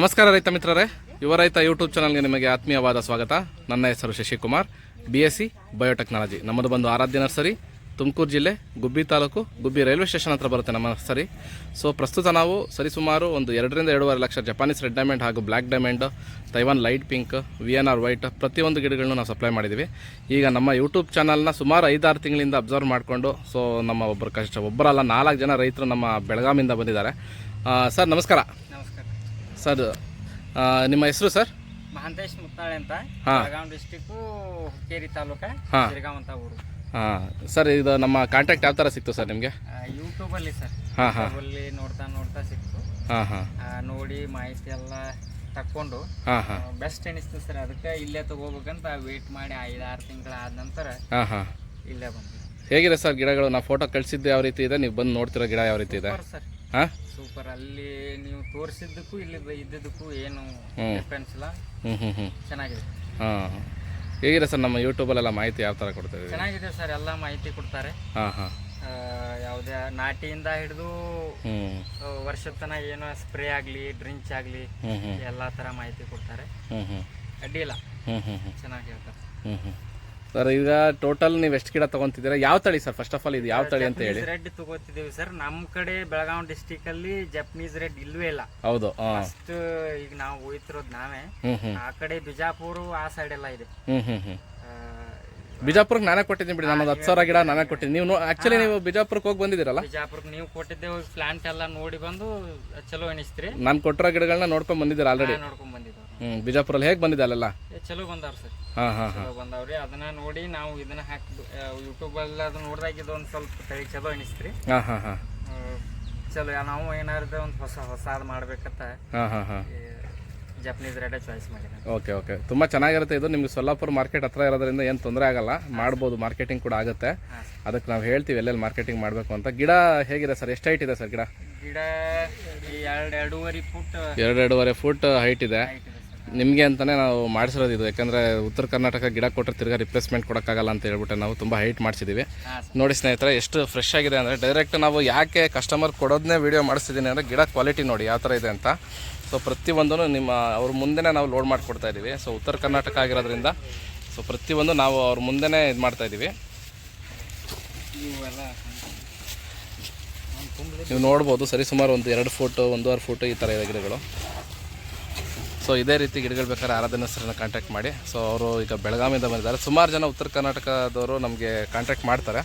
ನಮಸ್ಕಾರ ರೈತ ಮಿತ್ರರೇ. ಯುವ ರೈತ ಯೂಟ್ಯೂಬ್ ಚಾನಲ್ಗೆ ನಿಮಗೆ ಆತ್ಮೀಯವಾದ ಸ್ವಾಗತ. ನನ್ನ ಹೆಸರು Shashikumar B S C biotechnology ನಮ್ಮದು ಬಂದು ಆರಾಧ್ಯ ನರ್ಸರಿ, ತುಮಕೂರು ಜಿಲ್ಲೆ, ಗುಬ್ಬಿ ತಾಲೂಕು, ಗುಬ್ಬಿ ರೈಲ್ವೆ ಸ್ಟೇಷನ್ ಹತ್ರ ಬರುತ್ತೆ ನಮ್ಮ ನರ್ಸರಿ. ಸೊ ಪ್ರಸ್ತುತ ನಾವು ಸರಿಸುಮಾರು ಒಂದು ಎರಡರಿಂದ ಎರಡೂವರೆ ಲಕ್ಷ ಜಪಾನೀಸ್ ರೆಡ್ ಡೈಮಂಡ್ ಹಾಗೂ black diamond, Taiwan light pink V N R white ಪ್ರತಿಯೊಂದು ಗಿಡಗಳನ್ನು ನಾವು ಸಪ್ಲೈ ಮಾಡಿದ್ದೀವಿ. ಈಗ ನಮ್ಮ ಯೂಟ್ಯೂಬ್ ಚಾನಲ್ನ ಸುಮಾರು ಐದಾರು ತಿಂಗಳಿಂದ ಅಬ್ಸರ್ವ್ ಮಾಡಿಕೊಂಡು ಸೊ ನಮ್ಮ ಒಬ್ಬರು ಕಷ್ಟ ಒಬ್ಬರಲ್ಲ ನಾಲ್ಕು ಜನ ರೈತರು ನಮ್ಮ ಬೆಳಗಾಮಿಂದ ಬಂದಿದ್ದಾರೆ. ಸರ್ ನಮಸ್ಕಾರ ನಮಸ್ಕಾರ. ಸರ್ ನಿಮ್ಮ ಹೆಸರು ಸರ್? ಮಹಾಂತೇಶ್ ಮುತ್ತಾಳೆ ಅಂತ. ಬೆಳಗಾವಿ ಡಿಸ್ಟಿಕ್ಕು ಹುಕ್ಕೇರಿ ತಾಲೂಕು ಹಾ. ಅಂತ ಊರು. ಹಾಂ. ಸರ್ ಇದು ನಮ್ಮ ಕಾಂಟ್ಯಾಕ್ಟ್ ಯಾವ ಥರ ಸಿಕ್ತು ಸರ್ ನಿಮಗೆ? ಯೂಟ್ಯೂಬ್ ಅಲ್ಲಿ ಸರ್. ಹಾಂ ಹಾಂ. ಅಲ್ಲಿ ನೋಡ್ತಾ ನೋಡ್ತಾ ಸಿಕ್ತು. ಹಾಂ ಹಾಂ. ನೋಡಿ ಮಾಹಿತಿ ಎಲ್ಲ ತಕ್ಕೊಂಡು ಬೆಸ್ಟ್ ಅನಿಸ್ತು ಸರ್. ಅದಕ್ಕೆ ಇಲ್ಲೇ ತಗೋಬೇಕಂತ ವೇಟ್ ಮಾಡಿ ಐದಾರು ತಿಂಗಳ ಆದ ನಂತರ ಹಾಂ ಹಾಂ. ಇಲ್ಲೇ ಬಂದ್ವಿ. ಹೇಗಿದೆ ಸರ್ ಗಿಡಗಳು? ನಾ ಫೋಟೋ ಕಳಿಸಿದ್ದೆ ಯಾವ ರೀತಿ ಇದೆ? ನೀವು ಬಂದು ನೋಡ್ತಿರೋ ಗಿಡ ಯಾವ ರೀತಿ ಇದೆ? ಸರ್. ಹಾಂ? ಸೂಪರ್ ಅಲ್ಲಿ ನೀವು ತೋರಿಸಿದ್ದಕ್ಕೂ ಇಲ್ಲಿ ಇದ್ದಿದ್ದಕ್ಕೂ ಏನು. ಡಿಫ್ರೆನ್ಸ್ ಇಲ್ಲ. ಹ್ಞೂ ಹ್ಞೂ ಹ್ಞೂ ಚೆನ್ನಾಗಿದೆ. ಹಾಂ. ಹೇಗಿದೆ ಸರ್ ನಮ್ಮ ಯೂಟ್ಯೂಬಲ್ಲೆಲ್ಲ ಮಾಹಿತಿ ಯಾವ ಥರ ಕೊಡ್ತೀವಿ ಚೆನ್ನಾಗಿದೆ ಸರ್ ಎಲ್ಲ ಮಾಹಿತಿ ಕೊಡ್ತಾರೆ. ಹಾಂ ಯಾವುದೇ ನಾಟಿಯಿಂದ ಹಿಡಿದು ವರ್ಷದ ತನಕ ಏನೋ ಸ್ಪ್ರೇ ಆಗಲಿ ಡ್ರಿಂಕ್ಸ್ ಆಗಲಿ ಎಲ್ಲಾ ಥರ ಮಾಹಿತಿ ಕೊಡ್ತಾರೆ. ಅಡ್ಡಿಲ್ಲ ಚೆನ್ನಾಗಿ ಹೇಳ್ತಾರೆ. ಸರ್ ಈಗ ಟೋಟಲ್ ನೀವು ಎಷ್ಟು ಗಿಡ ತಗೊಂತಿದ್ದೀರಾ? ಯಾವ ತಳಿ ಸರ್ ಫಸ್ಟ್ ಆಫ್ ಆಲ್ ಇದು ಯಾವ ತಳಿ ಅಂತ ಹೇಳಿ. ರೆಡ್ ತಗೋತಿದ್ದೀವಿ ಸರ್. ನಮ್ ಕಡೆ ಬೆಳಗಾವಿ ಡಿಸ್ಟಿಕ್ ಅಲ್ಲಿ ಜಪನೀಸ್ ರೆಡ್ ಇಲ್ವೇ ಇಲ್ಲ. ಹೌದು ಫಸ್ಟ್ ಈಗ ನಾವು ಹೋಯ್ತಿರೋದು ನಾವೇ. ಆ ಕಡೆ ಬಿಜಾಪುರ ಆ ಸೈಡ್ ಎಲ್ಲ ಇದೆ. ಬಿಜಾಪುರ್ ಬಿಜಾಪುರಕ್ಕೆ ನಾನೇ ಕೊಟ್ಟಿದ್ದೀನಿ ಬಿಡಿ ನಾನು ಹತ್ತು ಸಾವಿರ ಗಿಡ ನಾನೇ ಕೊಟ್ಟಿದ್ದೀನಿ. ನೀವು ಆಕ್ಚುಲಿ ನೀವು ಬಿಜಾಪುರಕ್ಕೆ ಹೋಗಿ ಬಂದಿದ್ದೀರಲ್ಲ? ಬಿಜಾಪುರಕ್ಕೆ ನೀವು ಕೊಟ್ಟಿದ್ದೆ ಪ್ಲಾಂಟ್ ಎಲ್ಲ ನೋಡಿ ಬಂದು ಚಲೋ ಎಣಿಸ್ತ್ರಿ. ನಾನು ಕೊಟ್ಟಿರೋ ಗಿಡಗಳನ್ನ ನೋಡ್ಕೊಂಡು ಬಂದಿದ್ದೀರಾ ಆಲ್ರೆಡಿ ನೋಡ್ಕೊಂಡ್ ಬಂದಿದ್ದವ್ರು ಹ್ಞೂ ಬಿಜಾಪುರಲ್ಲಿ ಹೇಗೆ ಬಂದಿದೆ ಅಲ್ಲೆಲ್ಲ? ಏ, ಚಲೋ ಬಂದಾರ ಸರ್. ಹಾಂ ಹಾಂ ಹಾಂ. ಚಲೋ ಬಂದವ್ರಿ. ಅದನ್ನ ನೋಡಿ ನಾವು ಇದನ್ನ ಹಾಕಿ ಯೂಟ್ಯೂಬ್ ಅಲ್ಲಿ ಅದನ್ನ ನೋಡಿದಾಗ ಇದು ಒಂದು ಸ್ವಲ್ಪ ತಳಿ ಚಲೋ ಅನಿಸ್ತ್ರಿ. ಹಾಂ ಹಾಂ ಹಾಂ. ಆ, ಚಲೋ ನಾವು ಏನಾದ್ರು ಒಂದು ಹೊಸ ಹೊಸ ಅದು ಮಾಡ್ಬೇಕಂತ ಹಾಂ ಹಾಂ ಹಾಂ. ಜಪನೀಸ್ ರೆಡ್ ಚಾಯ್ಸ್ ಮಾಡಿದೆ ಓಕೆ ಓಕೆ. ತುಂಬ ಚೆನ್ನಾಗಿರುತ್ತೆ ಇದು. ನಿಮ್ಗೆ ಸೊಲ್ಲಾಪುರ ಮಾರ್ಕೆಟ್ ಹತ್ರ ಇರೋದ್ರಿಂದ ಏನು ತೊಂದರೆ ಆಗಲ್ಲ. ಮಾಡ್ಬೋದು ಮಾರ್ಕೆಟಿಂಗ್ ಕೂಡ ಆಗುತ್ತೆ. ಹಾಂ ಅದಕ್ಕೆ ನಾವು ಹೇಳ್ತೀವಿ ಎಲ್ಲೆಲ್ಲಿ ಮಾರ್ಕೆಟಿಂಗ್ ಮಾಡಬೇಕು ಅಂತ. ಗಿಡ ಹೇಗಿದೆ ಸರ್? ಎಷ್ಟು ಹೈಟ್ ಇದೆ ಸರ್ ಗಿಡ? ಗಿಡ ಎರಡು ಎರಡೂವರೆ ಫುಟ್ ಎರಡು ಎರಡೂವರೆ ಫುಟ್ ಹೈಟ್ ಇದೆ. ಹೈಟ್ ನಿಮಗೆ ಅಂತಲೇ ನಾವು ಮಾಡಿಸಿರೋದು ಇದು. ಯಾಕಂದರೆ ಉತ್ತರ ಕರ್ನಾಟಕ ಗಿಡ ಕೊಟ್ಟರೆ ತಿರ್ಗಾ ರಿಪ್ಲೇಸ್ಮೆಂಟ್ ಕೊಡೋಕ್ಕಾಗಲ್ಲ ಅಂತ ಹೇಳ್ಬಿಟ್ಟು ನಾವು ತುಂಬ ಹೈಟ್ ಮಾಡಿಸಿದ್ದೀವಿ ನೋಡಿ ಸ್ನೇಹಿತರೆ ಎಷ್ಟು ಫ್ರೆಶ್ ಆಗಿದೆ ಅಂದರೆ ಡೈರೆಕ್ಟ್ ನಾವು ಯಾಕೆ ಕಸ್ಟಮರ್ ಕೊಡೋದನ್ನೇ ವಿಡಿಯೋ ಮಾಡಿಸ್ತಿದ್ದೀನಿ ಅಂದರೆ ಗಿಡ ಕ್ವಾಲಿಟಿ ನೋಡಿ ಯಾವ ಥರ ಇದೆ ಅಂತ. ಸೊ ಪ್ರತಿಯೊಂದೂ ನಿಮ್ಮ ಅವ್ರ ಮುಂದೆನೇ ನಾವು ಲೋಡ್ ಮಾಡಿಕೊಡ್ತಾ ಇದ್ದೀವಿ ಸೊ ಉತ್ತರ ಕರ್ನಾಟಕ ಆಗಿರೋದ್ರಿಂದ ಸೊ ಪ್ರತಿಯೊಂದು ನಾವು ಅವ್ರ ಮುಂದೆನೇ ಇದು ಮಾಡ್ತಾ ಇದ್ದೀವಿ ಇವೆಲ್ಲ ತುಂಬಲಿ ನೀವು ನೋಡ್ಬೋದು ಸರಿಸುಮಾರು ಒಂದು ಎರಡು ಫೋಟೋ ಒಂದೂವರೆ ಫೋಟೋ ಈ ಥರ ಇದೆ ಗಿಡಗಳು. ಸೊ ಇದೇ ರೀತಿ ಗಿಡಗಳು ಬೇಕಾದ್ರೆ ಆರಾಧನಾ ಸರ್ನ ಕಾಂಟ್ಯಾಕ್ಟ್ ಮಾಡಿ. ಸೊ ಅವರು ಈಗ ಬೆಳಗಾವಿಯಿಂದ ಬಂದಿದ್ದಾರೆ. ಸುಮಾರು ಜನ ಉತ್ತರ ಕರ್ನಾಟಕದವರು ನಮಗೆ ಕಾಂಟ್ಯಾಕ್ಟ್ ಮಾಡ್ತಾರೆ.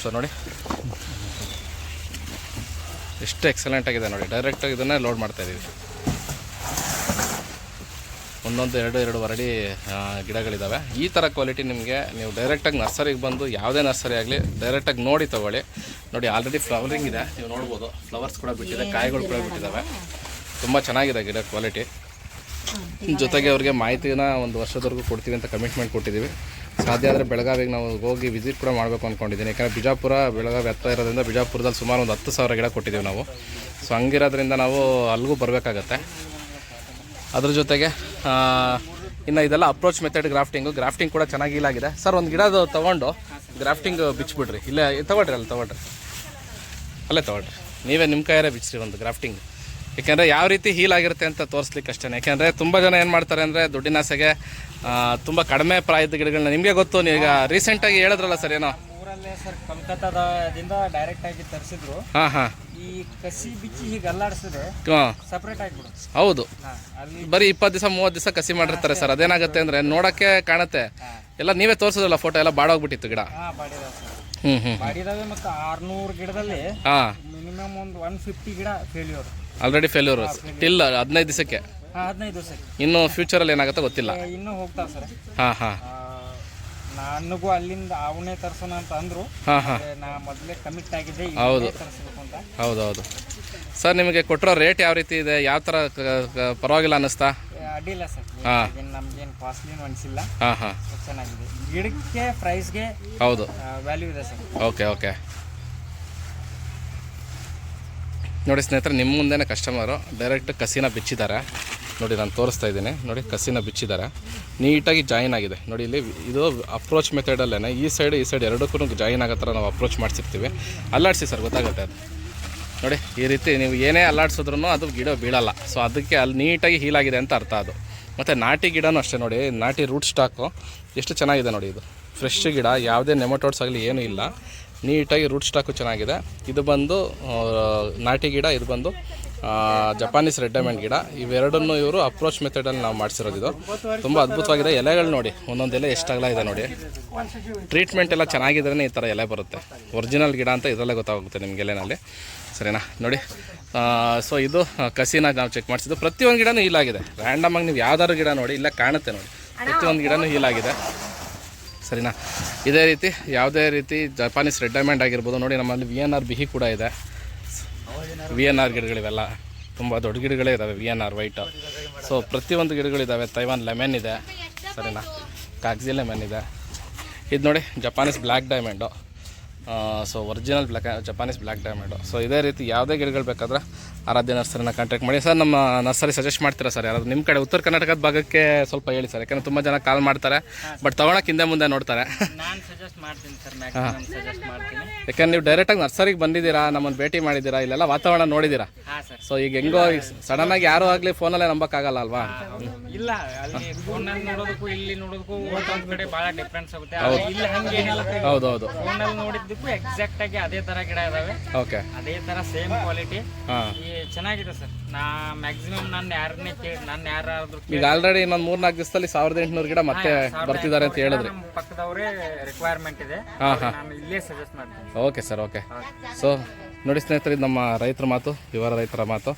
ಸೊ ನೋಡಿ. ಎಷ್ಟು ಎಕ್ಸಲೆಂಟ್ ಆಗಿದೆ ನೋಡಿ. ಡೈರೆಕ್ಟಾಗಿ ಇದನ್ನೇ ಲೋಡ್ ಮಾಡ್ತಾ ಇದ್ದೀವಿ ಒಂದೊಂದು ಎರಡು ಎರಡು ವರಡಿ ಗಿಡಗಳಿದ್ದಾವೆ ಈ ಥರ ಕ್ವಾಲಿಟಿ ನಿಮಗೆ ನೀವು ಡೈರೆಕ್ಟಾಗಿ ನರ್ಸರಿಗೆ ಬಂದು ಯಾವುದೇ ನರ್ಸರಿ ಆಗಲಿ ಡೈರೆಕ್ಟಾಗಿ ನೋಡಿ ತೊಗೊಳ್ಳಿ. ನೋಡಿ ಆಲ್ರೆಡಿ ಫ್ಲವರಿಂಗ್ ಇದೆ. ನೀವು ನೋಡ್ಬೋದು. ಫ್ಲವರ್ಸ್ ಕೂಡ ಬಿಟ್ಟಿದೆ, ಕಾಯಿಗಳು ಕೂಡ ಬಿಟ್ಟಿದ್ದಾವೆ ತುಂಬ ಚೆನ್ನಾಗಿದೆ ಗಿಡ ಕ್ವಾಲಿಟಿ ಜೊತೆಗೆ ಅವ್ರಿಗೆ ಮಾಹಿತಿನ ಒಂದು ವರ್ಷದವರೆಗೂ ಕೊಡ್ತೀವಿ ಅಂತ ಕಮಿಟ್ಮೆಂಟ್ ಕೊಟ್ಟಿದ್ದೀವಿ. ಸಾಧ್ಯ ಆದರೆ ಬೆಳಗಾವಿಗೆ ನಾವು ಹೋಗಿ ವಿಸಿಟ್ ಕೂಡ ಮಾಡಬೇಕು ಅಂದ್ಕೊಂಡಿದ್ದೀನಿ ಯಾಕಂದರೆ ಬಿಜಾಪುರ, ಬೆಳಗಾವಿ ಹತ್ತಿರ ಇರೋದ್ರಿಂದ ಬಿಜಾಪುರದಲ್ಲಿ ಸುಮಾರು ಒಂದು ಹತ್ತು ಸಾವಿರ ಗಿಡ ಕೊಟ್ಟಿದ್ದೀವಿ ನಾವು. ಸೊ ಹಂಗಿರೋದ್ರಿಂದ ನಾವು ಅಲ್ಲಿಗೂ ಬರಬೇಕಾಗತ್ತೆ. ಅದ್ರ ಜೊತೆಗೆ ಇನ್ನು ಇದೆಲ್ಲ ಅಪ್ರೋಚ್ ಮೆಥಡ್ ಗ್ರಾಫ್ಟಿಂಗು ಗ್ರಾಫ್ಟಿಂಗ್ ಕೂಡ ಚೆನ್ನಾಗಿ ಇಲ್ಲಾಗಿದೆ ಸರ್ ಒಂದು ಗಿಡದ ತೊಗೊಂಡು ಗ್ರಾಫ್ಟಿಂಗ್ ಬಿಚ್ಚಿಬಿಡ್ರಿ ಇಲ್ಲೇ, ತೊಗೊಳ್ರಿ, ಅಲ್ಲಿ ತೊಗೊಳ್ರಿ. ಅಲ್ಲೇ ತೊಗೊಳ್ರಿ. ನೀವೇ ನಿಮ್ಮ ಕೈಯಾರೇ ಬಿಚ್ಚಿರಿ ಒಂದು ಗ್ರಾಫ್ಟಿಂಗ್ ಯಾಕೆಂದರೆ ಯಾವ ರೀತಿ ಹೀಲ್ ಆಗಿರುತ್ತೆ ಅಂತ ತೋರಿಸ್ಲಿಕ್ಕೆ ಅಷ್ಟೇ ಯಾಕೆಂದರೆ ತುಂಬ ಜನ ಏನು ಮಾಡ್ತಾರೆ ಅಂದರೆ ದುಡ್ಡಿನ ಆಸೆಗೆ ತುಂಬ ಕಡಿಮೆ ಪ್ರಾಯದ ಗಿಡಗಳನ್ನ ನಿಮಗೆ ಗೊತ್ತು ನೀವು ಈಗ ರೀಸೆಂಟಾಗಿ ಹೇಳಿದ್ರಲ್ಲ ಸರ್ ಏನೋ? ಊರಲ್ಲೇ ಸರ್ ಕಲ್ಕತ್ತಾದಿಂದ ಡೈರೆಕ್ಟ್ ಆಗಿ ತರಿಸಿದ್ರು. ಹಾಂ ಹಾಂ. ಈ ಕಸಿ ಬಿಚ್ಚಿ ಹೀಗೆ ಅಲ್ಲಾಡಿಸಿದ್ರೆ ಹಾಂ. ಸಪ್ರೇಟ್ ಆಗಿಬಿಡು ಹೌದು. ಅಲ್ಲಿ ಬರೀ ಇಪ್ಪತ್ತು ದಿವಸ ಮೂವತ್ತು ದಿವಸ ಕಸಿ ಮಾಡಿರ್ತಾರೆ ಸರ್. ಅದೇನಾಗುತ್ತೆ ಅಂದರೆ ನೋಡೋಕ್ಕೆ ಕಾಣುತ್ತೆ. ಎಲ್ಲ ನೀವೇ ತೋರಿಸೋದಲ್ಲ ಫೋಟೋ ಎಲ್ಲ ಬಾಡೋಗ್ಬಿಟ್ಟಿತ್ತು ಗಿಡ. ಹಾಂ ಬಾಡಿದಾವೆ ಸರ್. ಹ್ಞೂ ಹ್ಞೂ ಬಾಡಿದಾವೆ ಮತ್ತು ಆರ್ನೂರು ಗಿಡದಲ್ಲಿ ಹಾಂ. ಮಿನಿಮಮ್ ಒಂದು ಒನ್ ಫಿಫ್ಟಿ ಗಿಡ ಫೇಲ್ಯೂರ್ ಆಲ್ರೆಡಿ ಫೇಲ್ಯೂರ್ ಟಿಲ್ ಹದಿನೈದು ದಿವಸಕ್ಕೆ ಇನ್ನು ಹದಿನೈದು ದಿವಸಕ್ಕೆ. ಇನ್ನು ಫ್ಯೂಚರಲ್ಲಿ ಏನಾಗುತ್ತೋ ಗೊತ್ತಿಲ್ಲ. ಇನ್ನೂ ಹೋಗ್ತಾ ಸರ್. ಹಾಂ ಹಾಂ. ನನಗೂ ಅಲ್ಲಿಂದ ಅವನೇ ತರ್ಸೋಣ ಅಂತ ಅಂದ್ರು. ಹಾಂ ಹಾಂ. ನಾ ಮೊದಲೇ ಕಮಿಟ್ ಆಗಿದ್ದೆ ಹೌದು. ಇವನೇ ತರಿಸ್ಬೇಕು ಅಂತ. ಹೌದು ಹೌದು ಸರ್ ನಿಮಗೆ ಕೊಟ್ಟಿರೋ ರೇಟ್ ಯಾವ ರೀತಿ ಇದೆ? ಯಾವ ಥರ ಕ- ಕ- ಪರವಾಗಿಲ್ಲ ಅನ್ನಿಸ್ತಾ? ಏ, ಅಡ್ಡಿಲ್ಲ ಸರ್. ಹಾ. ಏನು ನಮ್ಗೇನು ಕಾಸ್ಟ್ಲಿನೂ ಅನಿಸಿಲ್ಲ. ಹಾಂ ಹಾಂ. ಚೆನ್ನಾಗಿದೆ. ಗಿಡಕ್ಕೆ ಪ್ರೈಸ್ಗೆ ಹೌದು. ವ್ಯಾಲ್ಯೂ ಇದೆ ಸರ್. ಓಕೆ ಓಕೆ ನೋಡಿ ಸ್ನೇಹಿತರೆ ನಿಮ್ಮ ಮುಂದೆನೇ ಕಸ್ಟಮರು ಡೈರೆಕ್ಟ್ ಕಸಿನ ಬಿಚ್ಚಿದ್ದಾರೆ. ನೋಡಿ ನಾನು ತೋರಿಸ್ತಾ ಇದ್ದೀನಿ. ನೋಡಿ ಕಸಿನ ಬಿಚ್ಚಿದ್ದಾರೆ. ನೀಟಾಗಿ ಜಾಯಿನ್ ಆಗಿದೆ. ನೋಡಿ ಇಲ್ಲಿ ಇದು ಅಪ್ರೋಚ್ ಮೆಥಡಲ್ಲೇ ಈ ಸೈಡ್ ಈ ಸೈಡ್ ಎರಡಕ್ಕೂ ಜಾಯಿನ್ ಆಗೋ ಥರ ನಾವು ಅಪ್ರೋಚ್ ಮಾಡಿಸಿರ್ತೀವಿ. ಅಲ್ಲಾಡಿಸಿ ಸರ್ ಗೊತ್ತಾಗುತ್ತೆ? ಅದು ನೋಡಿ, ಈ ರೀತಿ ನೀವು ಏನೇ ಅಲ್ಲಾಡಿಸಿದ್ರು ಅದು ಗಿಡ ಬೀಳಲ್ಲ. ಸೊ ಅದಕ್ಕೆ ಅಲ್ಲಿ ನೀಟಾಗಿ ಹೀಲಾಗಿದೆ ಅಂತ ಅರ್ಥ ಅದು. ಮತ್ತು ನಾಟಿ ಗಿಡನೂ ಅಷ್ಟೇ ನೋಡಿ, ನಾಟಿ ರೂಟ್ ಸ್ಟಾಕು ಎಷ್ಟು ಚೆನ್ನಾಗಿದೆ ನೋಡಿ ಇದು. ಫ್ರೆಶ್ ಗಿಡ, ಯಾವುದೇ ನೆಮಟೋಡ್ಸ್ ಆಗಲಿ ಏನೂ ಇಲ್ಲ. ನೀಟಾಗಿ ರೂಟ್ ಸ್ಟಾಕು ಚೆನ್ನಾಗಿದೆ. ಇದು ಬಂದು ನಾಟಿ ಗಿಡ, ಇದು ಬಂದು ಜಪಾನೀಸ್ ರೆಡ್ ಡೈಮಂಡ್ ಗಿಡ. ಇವೆರಡನ್ನು ಇವರು ಅಪ್ರೋಚ್ ಮೆಥಡಲ್ಲಿ ನಾವು ಮಾಡಿಸಿರೋದು ಇದು. ತುಂಬ ಅದ್ಭುತವಾಗಿದೆ. ಎಲೆಗಳು ನೋಡಿ ಒಂದೊಂದು ಎಲೆ ಎಷ್ಟು ಅಗಲ ಇದೆ ನೋಡಿ. ಟ್ರೀಟ್ಮೆಂಟ್ ಎಲ್ಲ ಚೆನ್ನಾಗಿದ್ರೇ ಈ ಥರ ಎಲೆ ಬರುತ್ತೆ. ಒರಿಜಿನಲ್ ಗಿಡ ಅಂತ ಇದರಲ್ಲೇ ಗೊತ್ತಾಗುತ್ತೆ ನಿಮ್ಗೆ ಎಲೆನಲ್ಲಿ. ಸರಿನಾ? ನೋಡಿ ಸೊ ಇದು ಕಸಿನ ನಾವು ಚೆಕ್ ಮಾಡಿಸಿದ್ದು. ಪ್ರತಿಯೊಂದು ಗಿಡನೂ ಹೀಲಾಗಿದೆ. ರ್ಯಾಂಡಮಾಗಿ ನೀವು ಯಾವ್ದಾದ್ರು ಗಿಡ ನೋಡಿ, ಇಲ್ಲ ಕಾಣುತ್ತೆ ನೋಡಿ. ಪ್ರತಿಯೊಂದು ಗಿಡನೂ ಹೀಲಾಗಿದೆ. ಸರಿನಾ? ಇದೇ ರೀತಿ, ಯಾವುದೇ ರೀತಿ ಜಪಾನೀಸ್ ರೆಡ್ ಡೈಮಂಡ್ ಆಗಿರ್ಬೋದು, ನೋಡಿ ನಮ್ಮಲ್ಲಿ ವಿ ಎನ್ ಆರ್ ಬಿಹಿ ಕೂಡ ಇದೆ. ವಿ ಎನ್ ಆರ್ ಗಿಡಗಳಿವೆಲ್ಲ, ತುಂಬ ದೊಡ್ಡ ಗಿಡಗಳೇ ಇದ್ದಾವೆ V N R white so ಪ್ರತಿಯೊಂದು ಗಿಡಗಳಿದ್ದಾವೆ ತೈವಾನ್ ಲೆಮೆನ್ ಇದೆ. ಸರಿನಾ? ಕಾಗ್ಜಿ ಲೆಮೆನ್ ಇದೆ. ಇದು ನೋಡಿ Japanese black diamond so original black Japanese black diamond so ಇದೇ ರೀತಿ ಯಾವುದೇ ಗಿಡಗಳು ಬೇಕಾದ್ರೆ ಆರಾಧ್ಯ ನರ್ಸರಿನ ಕಾಂಟ್ಯಾಕ್ಟ್ ಮಾಡಿ. ಸರ್ ನಮ್ಮ ನರ್ಸರಿ ಸಜೆಸ್ಟ್ ಮಾಡ್ತೀರಾ ಸರ್ ಯಾರು ನಿಮ್ಮ ಕಡೆ ಉತ್ತರ ಕರ್ನಾಟಕದ ಭಾಗಕ್ಕೆ ಸ್ವಲ್ಪ ಹೇಳಿ ಸರ್ ಯಾಕಂದ್ರೆ ತುಂಬ ಜನ ಕಾಲ್ ಮಾಡ್ತಾರೆ ಬಟ್ ತೊಗೊಳಕ್ಕೆ ಹಿಂದೆ ಮುಂದೆ ನೋಡ್ತಾರೆ. ನಾನು ಸಜೆಸ್ಟ್ ಮಾಡ್ತೀನಿ ಸರ್ ಮ್ಯಾಕ್ಸಿಮಮ್ ಸಜೆಸ್ಟ್ ಮಾಡ್ತೀನಿ. ಯಾಕಂದ್ರೆ ನೀವು ಡೈರೆಕ್ಟಾಗಿ ನರ್ಸರಿಗೆ ಬಂದಿದ್ದೀರಾ ನಮ್ಮನ್ನು ಭೇಟಿ ಮಾಡಿದ್ದೀರಾ ಇಲ್ಲೆಲ್ಲ ವಾತಾವರಣ ನೋಡಿದ್ದೀರಾ? ಸೊ ಈಗ ಹೆಂಗೋ ಸಡನ್ ಆಗಿ ಯಾರು ಆಗಲಿ ಫೋನಲ್ಲೇ ನಂಬಕ್ಕಾಗಲ್ಲ ಅಲ್ವಾ? ಇಲ್ಲ ಅಲ್ಲಿ ಫೋನಲ್ಲಿ ನೋಡೋದಕ್ಕೂ ಇಲ್ಲಿ ನೋಡೋದಕ್ಕೂ ಒಂದೊಂದ್ ಕಡೆ ಬಹಳ ಡಿಫ್ರೆನ್ಸ್ ಆಗುತ್ತೆ. ಇಲ್ಲಿ ಹಂಗೇನಿಲ್ಲ ಹೌದು ಹೌದು. ಫೋನಲ್ಲಿ ನೋಡಿದ್ದಕ್ಕೂ ಎಕ್ಸಾಕ್ಟ್ ಆಗಿ ಅದೇ ತರ ಗಿಡ ಇದಾವೆ. ಓಕೆ ಅದೇ ತರ ಸೇಮ್ ಕ್ವಾಲಿಟಿ ಹಾಂ. ಚೆನ್ನಾಗಿದೆ ಸರ್. ನಾ ಮ್ಯಾಕ್ಸಿಮಮ್ ನಾನು ಯಾರನ್ನೇ ಕೇಳಿ ನಾನು ಯಾರಾದ್ರೂ ಈಗ ಆಲ್ರೆಡಿ ಇನ್ನೊಂದು ಮೂರು ನಾಲ್ಕು ದಿವಸದಲ್ಲಿ ಸಾವಿರದ ಎಂಟುನೂರು ಗಿಡ ಮತ್ತೆ ಬರ್ತಿದ್ದಾರೆ ಅಂತ ಹೇಳಿದ್ರಿ. ನಮ್ಮ ಪಕ್ಕದವರೇ ರಿಕ್ವೈರ್ಮೆಂಟ್ ಇದೆ. ಹಾಂ ಹಾಂ. ನಾನು ಇಲ್ಲೇ ಸಜೆಸ್ಟ್ ಮಾಡ್ತೀನಿ. ಓಕೆ ಸರ್ ಓಕೆ ಸೊ ನೋಡಿ ಸ್ನೇಹಿತರೆ ಇದು ನಮ್ಮ ರೈತರ ಮಾತು ಇವರ ರೈತರ ಮಾತು.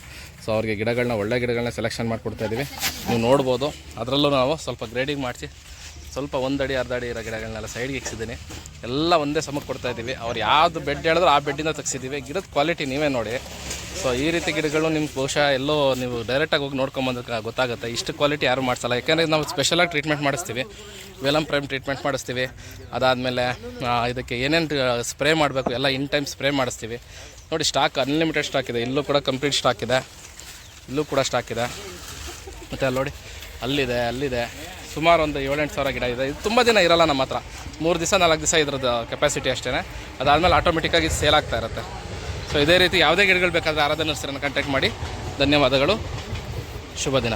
ಸೊ ಅವ್ರಿಗೆ ಗಿಡಗಳನ್ನ ಒಳ್ಳೆ ಗಿಡಗಳನ್ನ ಸೆಲೆಕ್ಷನ್ ಮಾಡಿಕೊಡ್ತಾ ಇದ್ದೀವಿ ನೀವು ನೋಡ್ಬೋದು. ಅದರಲ್ಲೂ ನಾವು ಸ್ವಲ್ಪ ಗ್ರೇಡಿಂಗ್ ಮಾಡಿಸಿ ಸ್ವಲ್ಪ ಒಂದಡಿ ಅರ್ಧ ಅಡಿ ಇರೋ ಗಿಡಗಳನ್ನೆಲ್ಲ ಸೈಡ್ಗೆ ಇಕ್ಸಿದ್ದೀನಿ. ಎಲ್ಲ ಒಂದೇ ಸಮಕ್ಕೆ ಕೊಡ್ತಾ ಇದ್ದೀವಿ ಅವ್ರು ಯಾವುದು ಬೆಡ್ ಹೇಳಿದ್ರು ಆ ಬೆಡ್ಡಿಂದ ತೆಗ್ಸಿದ್ದೀವಿ ಗಿಡದ ಕ್ವಾಲಿಟಿ ನೀವೇ ನೋಡಿ. ಸೊ ಈ ರೀತಿ ಗಿಡಗಳು ನಿಮ್ಗೆ ಬಹುಶಃ ಎಲ್ಲೋ ನೀವು ಡೈರೆಕ್ಟಾಗಿ ಹೋಗಿ ನೋಡ್ಕೊಂಬಂದಕ್ಕೆ ಗೊತ್ತಾಗುತ್ತೆ. ಇಷ್ಟು ಕ್ವಾಲಿಟಿ ಯಾರು ಮಾಡಿಸಲ್ಲ. ಯಾಕೆಂದರೆ ನಾವು ಸ್ಪೆಷಲಾಗಿ ಟ್ರೀಟ್ಮೆಂಟ್ ಮಾಡಿಸ್ತೀವಿ. ವೇಲಂ ಪ್ರೈಮ್ ಟ್ರೀಟ್ಮೆಂಟ್ ಮಾಡಿಸ್ತೀವಿ. ಅದಾದಮೇಲೆ ಇದಕ್ಕೆ ಏನೇನು ಸ್ಪ್ರೇ ಮಾಡಬೇಕು, ಎಲ್ಲ ಇನ್ ಟೈಮ್ ಸ್ಪ್ರೇ ಮಾಡಿಸ್ತೀವಿ. ನೋಡಿ ಸ್ಟಾಕ್ ಅನ್ಲಿಮಿಟೆಡ್ ಸ್ಟಾಕ್ ಇದೆ. ಇಲ್ಲೂ ಕೂಡ ಕಂಪ್ಲೀಟ್ ಸ್ಟಾಕ್ ಇದೆ. ಇಲ್ಲೂ ಕೂಡ ಸ್ಟಾಕ್ ಇದೆ. ಮತ್ತು ಅಲ್ಲಿ ನೋಡಿ, ಅಲ್ಲಿದೆ ಅಲ್ಲಿದೆ. ಸುಮಾರು ಒಂದು ಏಳೆಂಟು ಸಾವಿರ ಗಿಡ ಇದೆ. ಇದು ತುಂಬ ದಿನ ಇರಲ್ಲ ನಮ್ಮ ಹತ್ರ. ಮೂರು ದಿವಸ, ನಾಲ್ಕು ದಿವಸ ಇದ್ರದ್ದು ಕೆಪಾಸಿಟಿ ಅಷ್ಟೇ ಅದಾದಮೇಲೆ ಆಟೋಮೆಟಿಕ್ಕಾಗಿ ಸೇಲ್ ಆಗ್ತಾ ಇರುತ್ತೆ. ಸೊ ಇದೇ ರೀತಿ ಯಾವುದೇ ಗಿಡಗಳು ಬೇಕಾದರೆ ಆರಾಧನಾ ನರ್ಸರನ್ನು ಕಾಂಟ್ಯಾಕ್ಟ್ ಮಾಡಿ. ಧನ್ಯವಾದಗಳು. ಶುಭ ದಿನ.